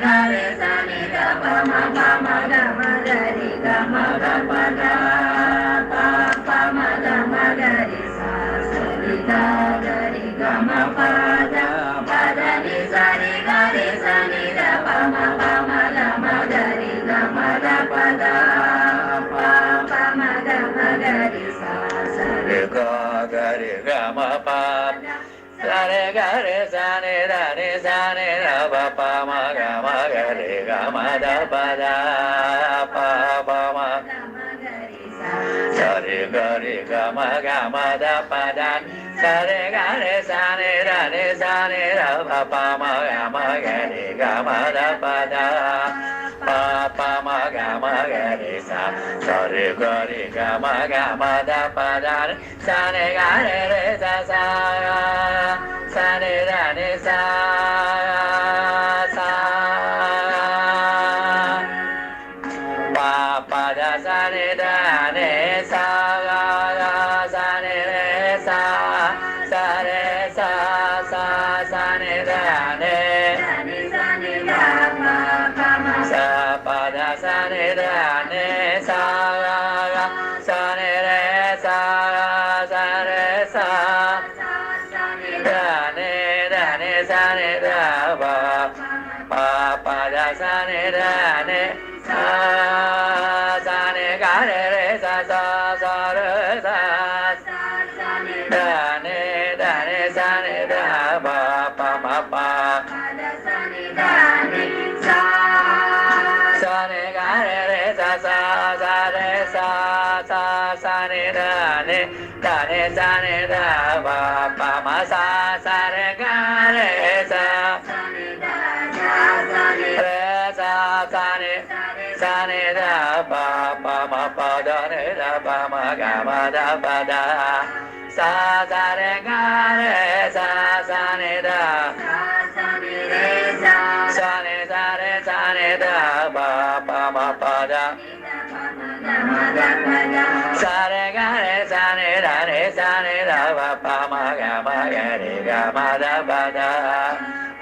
re ga re sa ni da pa ma pa ma ga ma ga re ga ma ga pa da pa pa ma ga ma ga re sa sa re ga ga re ga ma pa da pa ಮ ಗ ಮ ಗ ರೆ ಗ ಮ the ಪ the ಪ ಪ ಮ ಸ ರೆ ಗ ರೆ ಗ ಮ ಗ ಮ ದ ಪ ದ ಸ ರೆ ಗ ರೆ ಸ ರೆ ರ ರೆ ಸ ರೆ ರ ಪ ಪ ಮ ಗ ಮ ಗ ರೆ ಗ ಮ ದ ಪ ದ ಪ ಪ ಮ ಗ ಮ ಗ ರೆ ಸ ಸ ರೆ ಗ ರೆ ಗ ಮ ಗ ಮ ದ ಪ ದ ಸ ರೆ ಗ ರೆ ರೆ ಸ ಸ ಸ ರೆ ರ ರೆ ಸ வேதனை sa sa sa re da ni da ni sa re da pa pa ma sa sa re ga re sa re sa sa re sa re da pa pa ma pa da re da pa ma ga ma da pa da sa sa re ga re sa sa re da sa re re sa sa re sa re sa re da pa pa ma pa da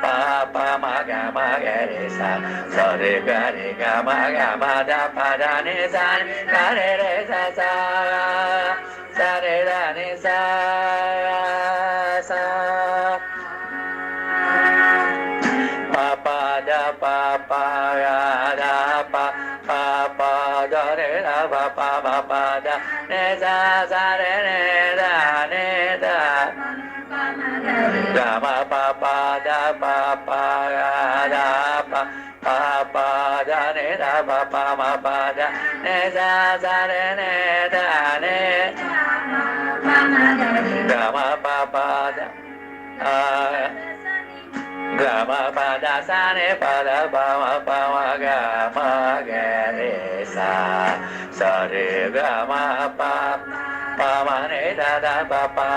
pa pa ma ga ma ga re sa sa re ga re ga ma ga ma da pa da ni sa ga re re ga ma pa pa da pa pa ga da pa pa pa da ne da pa pa ma pa da ne sa sa re ne da ne ga ma pa pa da ah ga ma pa da sa ne pa da pa ma pa ma ga ma ga re sa sa re pa pa ma ne da da pa pa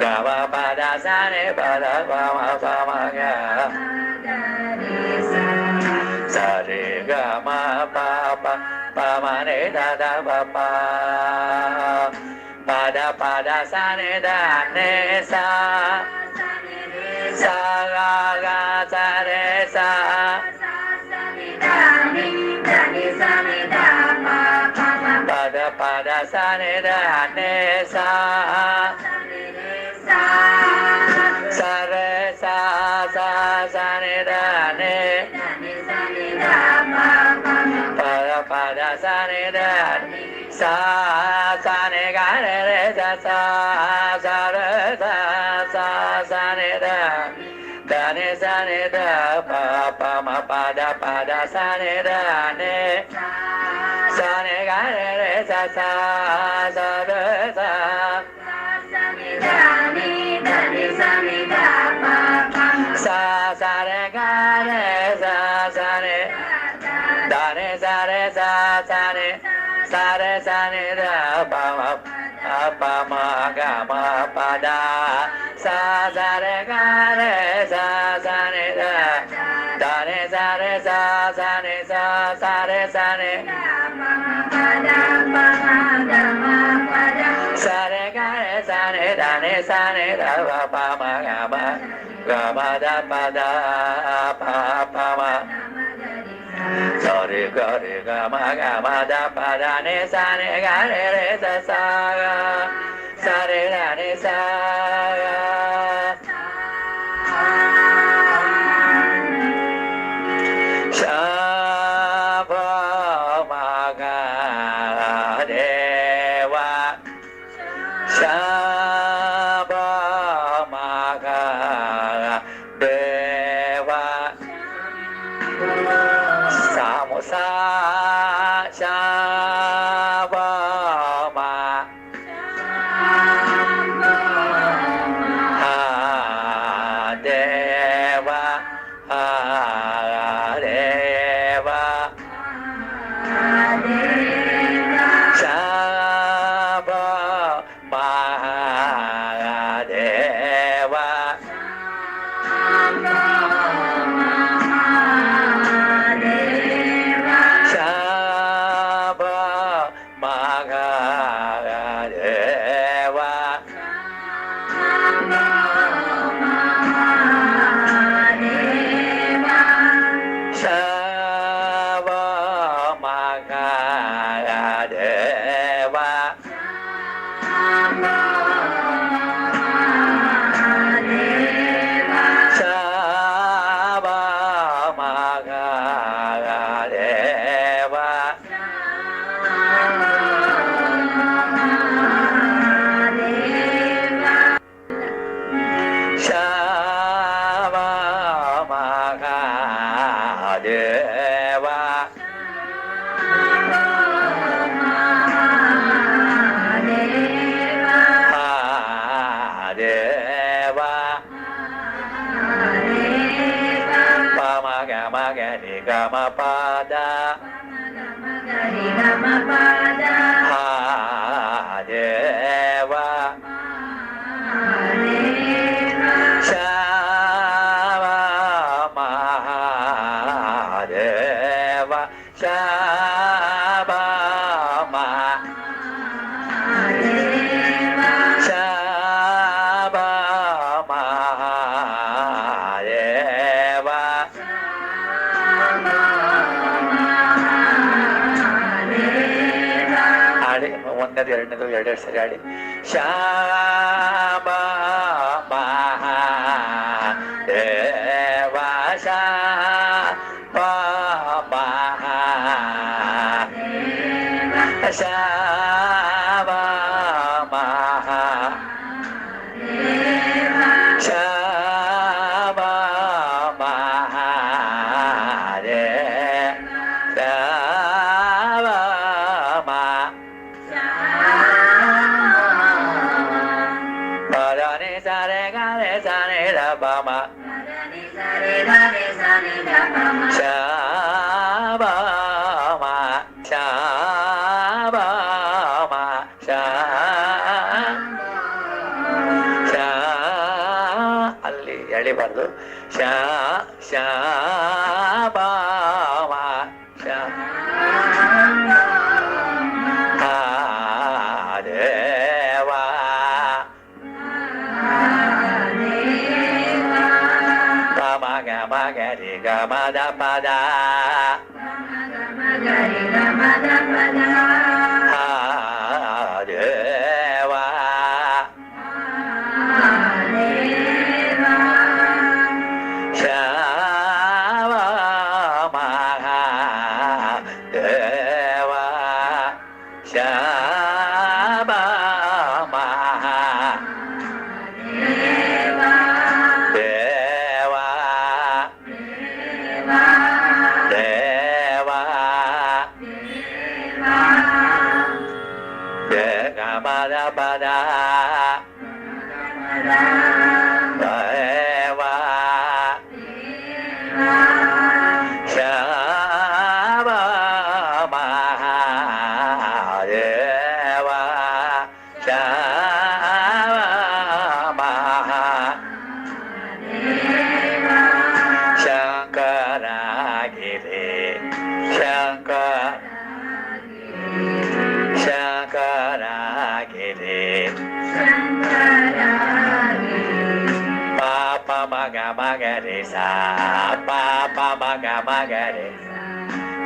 ga ma pa da sa ne pa da pa ma pa ma ga sa re ga ma pa pa pa ma ne da da pa pa pa da pa da sa ne re sa pa da pa da sa ne da ne sa sa re sa sa sa ne da ne pa da pa da sa ne da sa sa ne ga re re sa sa sa re sa sa sa ne da da ne sa ne da pa pa ma pa da pa da sa ne da ne sa sa ni ga re re sa sa sa re sa sa sa re ga re sa sa re da re sa re sa sa re sa re sa ni ra pa ma pa ma ga ma pa da sa sa re ga re sa sa ni ra da re sa re sa sa ni sa sa re sa ni sa re ga re sa ni da ni sa ni ra pa pa ma ga ma ga ma da pa da సరే గరే సరే ధనే సరే రవ పమ గమ గమ పద పమ సరే గరే గమ గమ ద పదనే సరే గరే రే స సరే రే సా Pamagamaganigampada Mahadeva ಒಂದನೇದು ಎರಡನೇದು ಎರಡೆರಡು ಸರಿ ಹಾಡಿ ಶಾಮ జపమా గమ గరి గమ ద పద. గమ గమ పద.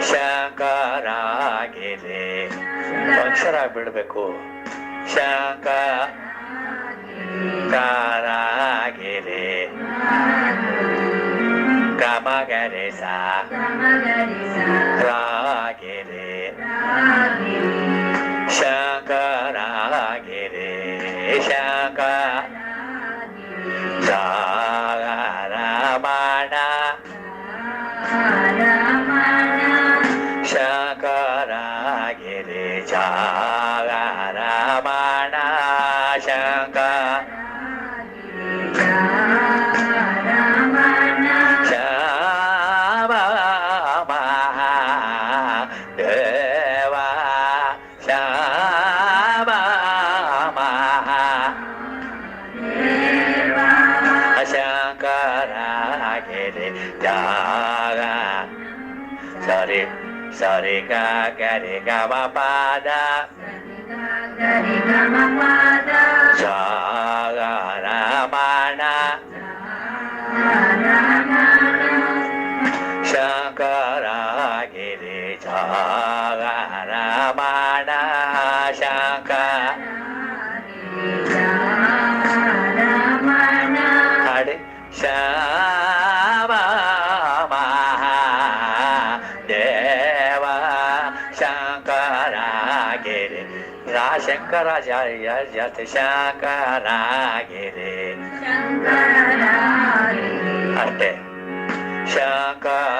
ಶಾಕಾರಾಗಿದೆ ಅಕ್ಷರ ಬಿಡಬೇಕು ಶಾಕಾರಾಗಿದೆ ಗಮಗರೆ ಸಾಗಿದೆ ಶಾಕರಾಗಿದೆ ಶಾಕ re da ga sa re sa re ga ga re ga ma pa da sa re ga ga re ga ma pa da sa Shankaracharya जति शाकरागिरे अर्थे शङ्करागिरे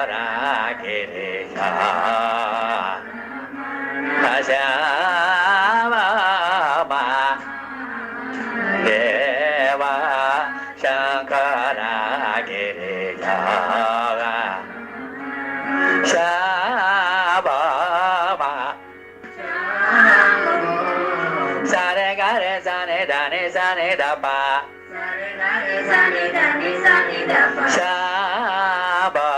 రే ద ప సా బా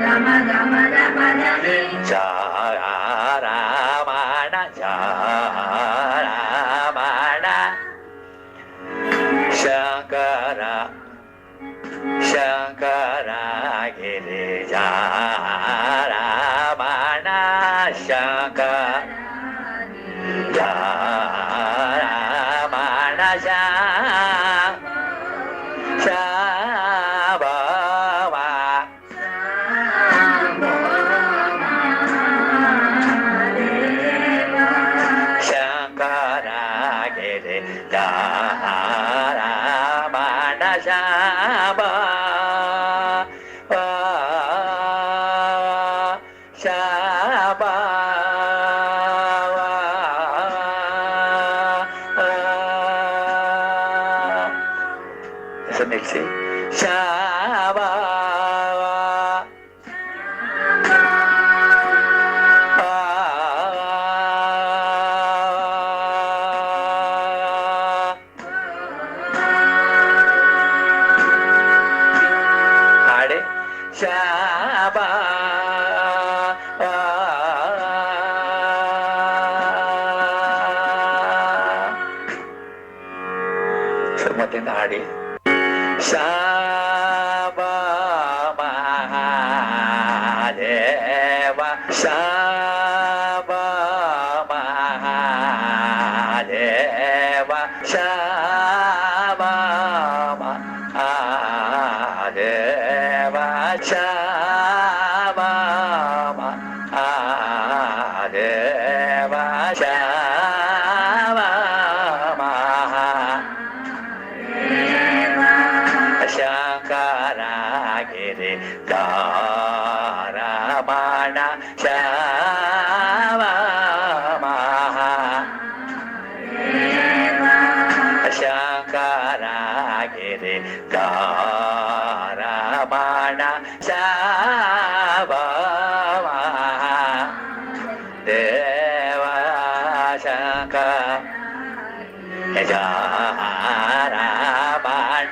గమ గమ గమని చారామాణ చారామాణ Shankara Shankara గిరిజారామాణ Shankara up in sa.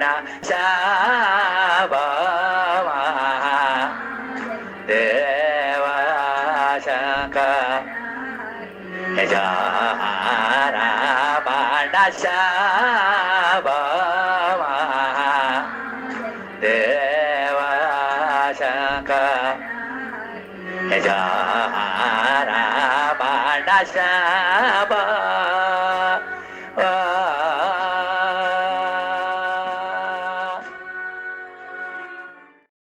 ना सावा देवा शंका जारा बाणा सावा देवा शंका जारा बाणा सावा